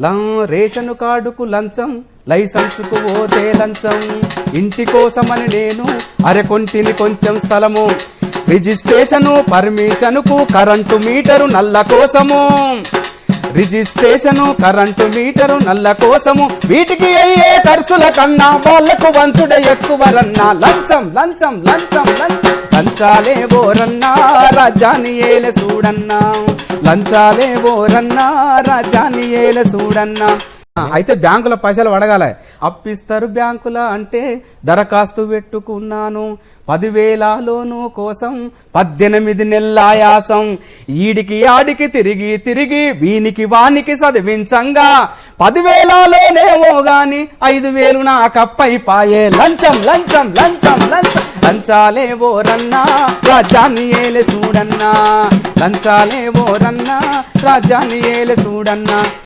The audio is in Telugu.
లం రేషన్ కార్డుకు లంచం లైసెన్సుకు ఓతే లంచం. ఇంటి కోసమని నేను అరకొంటిని కొంచెం స్థలము. రిజిస్ట్రేషను పర్మిషన్కు కరెంటు మీటరు నల్ల కోసము. రిజిస్ట్రేషను కరెంటు మీటరు నల్ల కోసము. వీటికి అయ్యే ఖర్చుల కన్నా వాళ్ళకు వంచుడ ఎక్కువరన్నా లంచం లంచం లంచం లంచం. లంచాలే ఓరన్నా రాజ్యాన్ని ఏలే చూడన్నా లంచాలే ఓరన్నా రాజ్యాన్ని ఏల చూడన్నా అయితే బ్యాంకుల పైసలు అడగాల. అప్పిస్తారు బ్యాంకుల అంటే దరఖాస్తు పెట్టుకున్నాను. పదివేల లోను కోసం పద్దెనిమిది నెలల ఆయాసం ఈడికి ఆడికి తిరిగి తిరిగి వీనికి వానికి చదివించంగా. పదివేలలోనేమో గాని ఐదు వేలు నా కప్పై పాయే. లంచం లంచం లంచం లంచం. లంచాలే ఓరన్నా రాజ్యాన్ని ఏలే చూడన్నా లంచాలే ఓరన్నా రాజ్యాన్ని ఏలే చూడన్నా